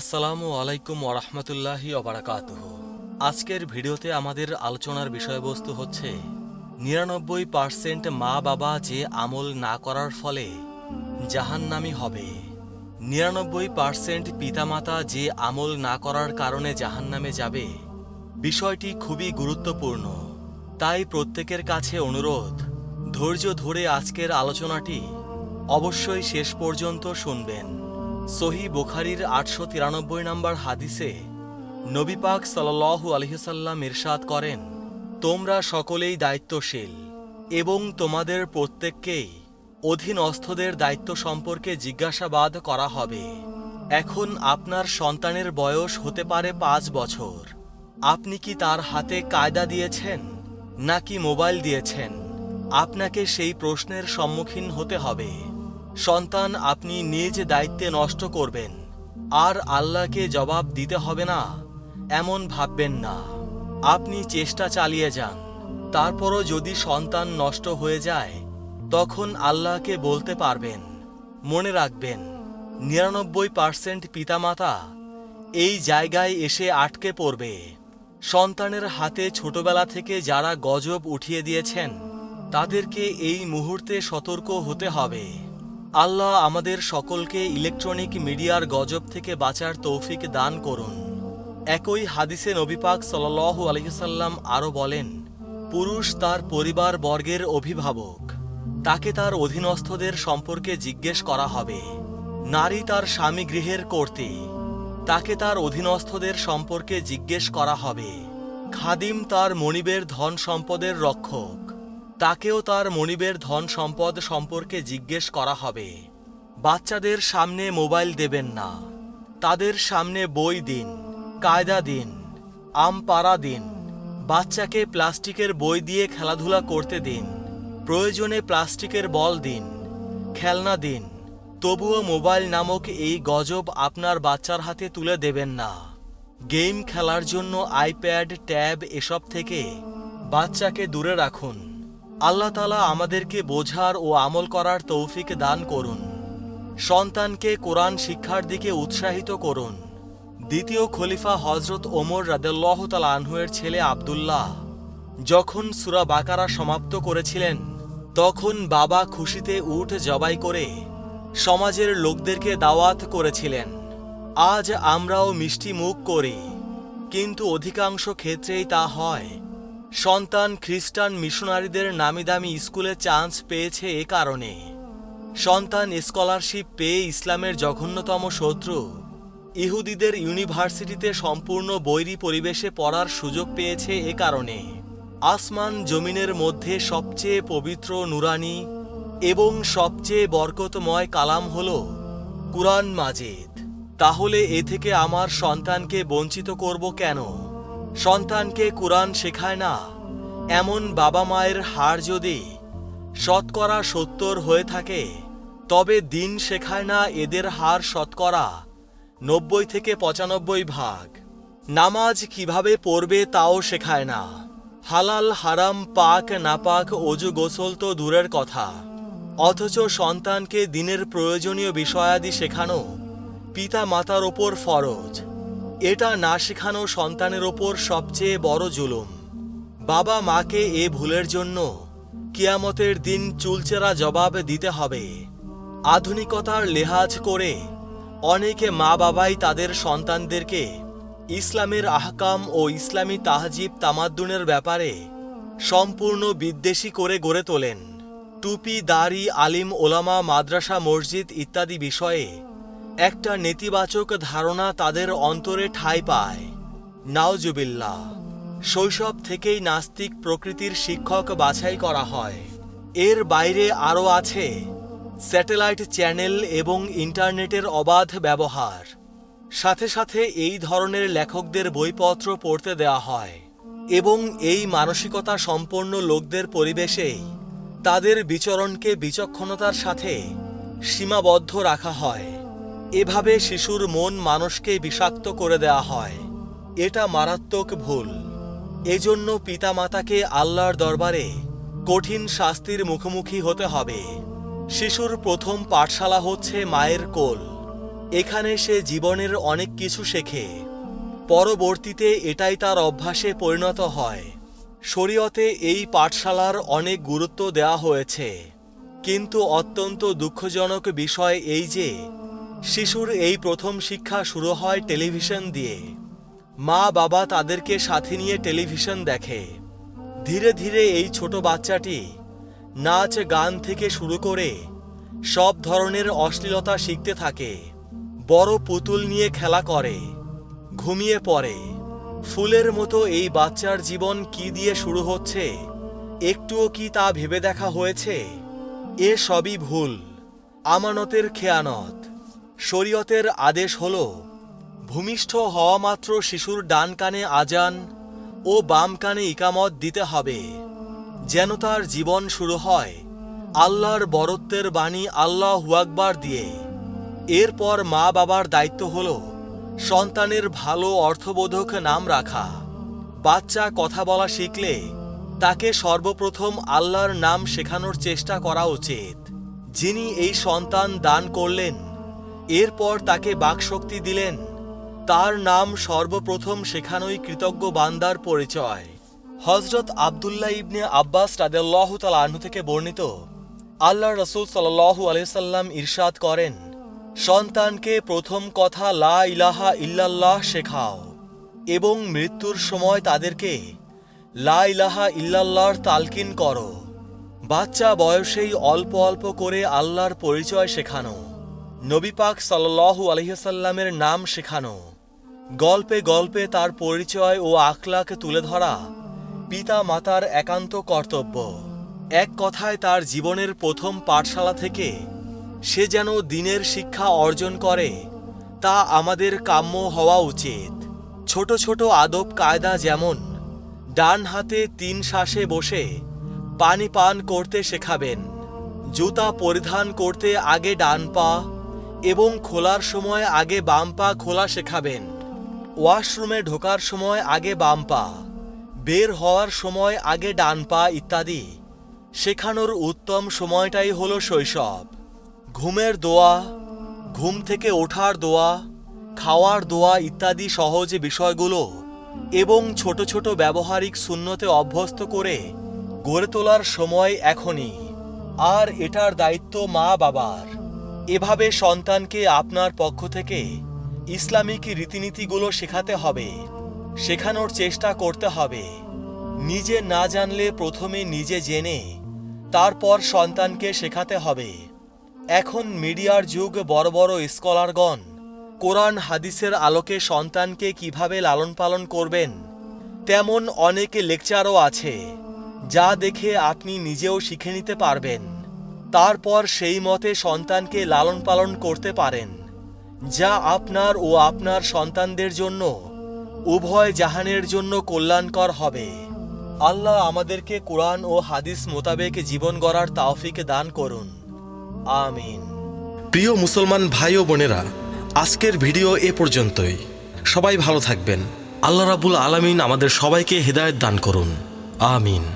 আসসালামু আলাইকুম ওরহমতুল্লাহি অবরাকাত আজকের ভিডিওতে আমাদের আলোচনার বিষয়বস্তু হচ্ছে, নিরানব্বই পার্সেন্ট মা বাবা যে আমল না করার ফলে জাহান্নামি হবে। নিরানব্বই পার্সেন্ট পিতামাতা যে আমল না করার কারণে জাহান্নামে যাবে। বিষয়টি খুবই গুরুত্বপূর্ণ। তাই প্রত্যেকের কাছে অনুরোধ, ধৈর্য ধরে আজকের আলোচনাটি অবশ্যই শেষ পর্যন্ত শুনবেন। সহি বুখারির আটশো তিরানব্বই নম্বর হাদিসে নবী পাক সাল্লাহু আলহিসাল্লাম ইরশাদ করেন, তোমরা সকলেই দায়িত্বশীল এবং তোমাদের প্রত্যেককেই অধীনস্থদের দায়িত্ব সম্পর্কে জিজ্ঞাসাবাদ করা হবে। এখন আপনার সন্তানের বয়স হতে পারে পাঁচ বছর। আপনি কি তার হাতে কায়দা দিয়েছেন নাকি মোবাইল দিয়েছেন? আপনাকে সেই প্রশ্নের সম্মুখীন হতে হবে। সন্তান আপনি নিজ দায়িত্বে নষ্ট করবেন, আর আল্লাহকে জবাব দিতে হবে না, এমন ভাববেন না। আপনি চেষ্টা চালিয়ে যান, তারপরও যদি সন্তান নষ্ট হয়ে যায়, তখন আল্লাহকে বলতে পারবেন, মনে রাখবেন, নিরানব্বই পার্সেন্ট পিতামাতা এই জায়গায় এসে আটকে পড়বে। সন্তানের হাতে ছোটবেলা থেকে যারা গজব উঠিয়ে দিয়েছেন, তাদেরকে এই মুহূর্তে সতর্ক হতে হবে। আল্লাহ আমাদের সকলকে ইলেকট্রনিক মিডিয়ার গজব থেকে বাঁচার তৌফিক দান করুন। একই হাদিসে নবীপাক সাল্লাহ আলহিসাল্লাম আরও বলেন, পুরুষ তার পরিবার বর্গের অভিভাবক। তাকে তার অধীনস্থদের সম্পর্কে জিজ্ঞেস করা হবে। নারী তার স্বামী গৃহের কর্তী। তাকে তার অধীনস্থদের সম্পর্কে জিজ্ঞেস করা হবে। খাদিম তার মনিবের ধন সম্পদের রক্ষক। তাকেও তার মনিবের ধন সম্পদ সম্পর্কে জিজ্ঞেস করা হবে। বাচ্চাদের সামনে মোবাইল দেবেন না। তাদের সামনে বই দিন, কায়দা দিন আম পাড়া দিন, বাচ্চাকে প্লাস্টিকের বই দিয়ে খেলাধুলা করতে দিন, প্রয়োজনে প্লাস্টিকের বল দিন, খেলনা দিন। তবুও মোবাইল নামক এই গজব আপনার বাচ্চার হাতে তুলে দেবেন না। গেম খেলার জন্য আইপ্যাড, ট্যাব এসব থেকে বাচ্চাকে দূরে রাখুন। আল্লাহ তালা আমাদেরকে বোঝার ও আমল করার তৌফিক দান করুন। সন্তানকে কোরআন শিক্ষার দিকে উৎসাহিত করুন। দ্বিতীয় খলিফা হজরত ওমর রাদেল্লাহ তালা আনহুয়ের ছেলে আবদুল্লাহ যখন সুরা বাকারা সমাপ্ত করেছিলেন, তখন বাবা খুশিতে উঠ জবাই করে সমাজের লোকদেরকে দাওয়াত করেছিলেন। আজ আমরাও মিষ্টি মুখ করি, কিন্তু অধিকাংশ ক্ষেত্রেই তা হয়। সন্তান খ্রিস্টান মিশনারিদের নামি দামি স্কুলে চান্স পেয়েছে এ কারণে। সন্তান স্কলারশিপ পেয়ে ইসলামের জঘন্যতম শত্রু। ইহুদিদের ইউনিভার্সিটিতে সম্পূর্ণ বৈরী পরিবেশে পড়ার সুযোগ পেয়েছে এ কারণে। আসমান জমিনের মধ্যে সবচেয়ে পবিত্র নুরানি এবং সবচেয়ে বরকতময় কালাম হল কুরআন মাজিদ। তাহলে এ থেকে আমার সন্তানকে বঞ্চিত করব কেন? সন্তানকে কোরআন শেখায় না। এমন বাবা মায়ের হার যদি শতকরা সত্তর হয়ে থাকে, তবে দিন শেখায় না এদের হার শতকরা নব্বই থেকে পঁচানব্বই ভাগ। নামাজ কীভাবে পড়বে তাও শেখায় না। হালাল, হারাম, পাক, নাপাক, অজু, গোসল তো দূরের কথা। অথচ সন্তানকে দিনের প্রয়োজনীয় বিষয়াদি শেখানো পিতা মাতার ওপর ফরজ। এটা না শেখানো সন্তানের ওপর সবচেয়ে বড় জুলুম। বাবা মাকে এ ভুলের জন্য কিয়ামতের দিন চুলচেরা জবাব দিতে হবে। আধুনিকতার লেহাজ করে অনেকে মা বাবাই তাদের সন্তানদেরকে ইসলামের আহকাম ও ইসলামী তাহজিব তামাদ্দুনের ব্যাপারে সম্পূর্ণ বিদ্বেষী করে গড়ে তোলেন। টুপি, দাড়ি, আলিম, ওলামা, মাদ্রাসা, মসজিদ ইত্যাদি বিষয়ে একটা নেতিবাচক ধারণা তাদের অন্তরে ঠাঁই পায়। নাওজুবিল্লা শৈশব থেকেই নাস্তিক প্রকৃতির শিক্ষক বাছাই করা হয়। এর বাইরে আরও আছে স্যাটেলাইট চ্যানেল এবং ইন্টারনেটের অবাধ ব্যবহার। সাথে সাথে এই ধরনের লেখকদের বইপত্র পড়তে দেওয়া হয় এবং এই মানসিকতা সম্পন্ন লোকদের পরিবেশেই তাদের বিচরণকে বিচক্ষণতার সাথে সীমাবদ্ধ রাখা হয়। এভাবে শিশুর মন মানুষকে বিষাক্ত করে দেওয়া হয়। এটা মারাত্মক ভুল। এজন্য পিতামাতাকে আল্লাহর দরবারে কঠিন শাস্তির মুখোমুখি হতে হবে। শিশুর প্রথম পাঠশালা হচ্ছে মায়ের কোল। এখানে সে জীবনের অনেক কিছু শেখে। পরবর্তীতে এটাই তার অভ্যাসে পরিণত হয়। শরীয়তে এই পাঠশালার অনেক গুরুত্ব দেওয়া হয়েছে। কিন্তু অত্যন্ত দুঃখজনক বিষয় এই যে শিশুর এই প্রথম শিক্ষা শুরু হয় টেলিভিশন দিয়ে। মা বাবা তাদেরকে সাথে নিয়ে টেলিভিশন দেখে। ধীরে ধীরে এই ছোট বাচ্চাটি নাচ, গান থেকে শুরু করে সব ধরনের অশ্লীলতা শিখতে থাকে। বড় পুতুল নিয়ে খেলা করে, ঘুমিয়ে পড়ে। ফুলের মতো এই বাচ্চার জীবন কি দিয়ে শুরু হচ্ছে, একটুও কি তা ভেবে দেখা হয়েছে? এ সবই ভুল, আমানতের খেয়ানত। শরীয়তের আদেশ হল, ভূমিষ্ঠ হওয়া মাত্র শিশুর ডান কানে আজান ও বাম কানে ইকামত দিতে হবে। যেন তার জীবন শুরু হয় আল্লাহর বরত্বের বাণী আল্লাহ হুয়াকবার দিয়ে। এরপর মা বাবার দায়িত্ব হল, সন্তানের ভালো অর্থবোধক নাম রাখা। বাচ্চা কথা বলা শিখলে তাকে সর্বপ্রথম আল্লাহর নাম শেখানোর চেষ্টা করা উচিত। যিনি এই সন্তান দান করলেন এরপর তাকে বাকশক্তি দিলেন। তার নাম সর্বপ্রথম শেখানোই কৃতজ্ঞ বান্দার পরিচয়। হজরত আবদুল্লাহ ইবনে আব্বাস রাদেল্লাহ তাল থেকে বর্ণিত, আল্লাহ রসুল সাল্লাহ আলাইসাল্লাম ইরশাদ করেন, সন্তানকে প্রথম কথা লা ইলাহা ইল্লাল্লাহ শেখাও এবং মৃত্যুর সময় তাদেরকে লা ইলাহা ইল্লাল্লাহর তালকিন করো। বাচ্চা বয়সেই অল্প অল্প করে আল্লাহর পরিচয় শেখানো। নবী পাক সাল্লাল্লাহু আলহিসাল্লামের নাম শেখানো। গল্পে গল্পে তার পরিচয় ও আখলাকে তুলে ধরা পিতা মাতার একান্ত কর্তব্য। এক কথায় তার জীবনের প্রথম পাঠশালা থেকে সে যেন দিনের শিক্ষা অর্জন করে, তা আমাদের কাম্য হওয়া উচিত। ছোট ছোট আদব কায়দা যেমন, ডান হাতে তিন শ্বাসে বসে পানি পান করতে শেখাবেন, জুতা পরিধান করতে আগে ডান পা এবং খোলার সময় আগে বাম পা খোলা শেখাবেন। ওয়াশরুমে ঢোকার সময় আগে বাম পা, বের হওয়ার সময় আগে ডান পা ইত্যাদি। শেখানোর উত্তম সময়টাই হলো শৈশব। ঘুমের দোয়া, ঘুম থেকে ওঠার দোয়া, খাওয়ার দোয়া ইত্যাদি সহজ বিষয়গুলো এবং ছোট ছোট ব্যবহারিক শূন্যতে অভ্যস্ত করে গড়ে তোলার সময় এখনই। আর এটার দায়িত্ব মা বাবার এভাবে সন্তানকে আপনার পক্ষ থেকে ইসলামিক রীতিনীতিগুলো শেখাতে হবে, শেখানোর চেষ্টা করতে হবে। নিজে না জানলে প্রথমে নিজে জেনে, তারপর সন্তানকে শেখাতে হবে। এখন মিডিয়ার যুগ, বড় বড় স্কলারগণ কোরআন হাদিসের আলোকে সন্তানকে কীভাবে লালন পালন করবেন, তেমন অনেক লেকচারও আছে, যা দেখে আপনি নিজেও শিখে নিতে পারবেন। তারপর সেই মতে সন্তানকে লালন পালন করতে পারেন, যা আপনার ও আপনার সন্তানদের জন্য, উভয় জাহানের জন্য কল্যাণকর হবে। আল্লাহ আমাদেরকে কোরআন ও হাদিস মোতাবেক জীবন গড়ার তাওফিক দান করুন। আমিন। প্রিয় মুসলমান ভাই ও বোনেরা, আজকের ভিডিও এ পর্যন্তই। সবাই ভালো থাকবেন। আল্লাহ রাবুল আলামিন আমাদের সবাইকে হেদায়েত দান করুন। আমিন।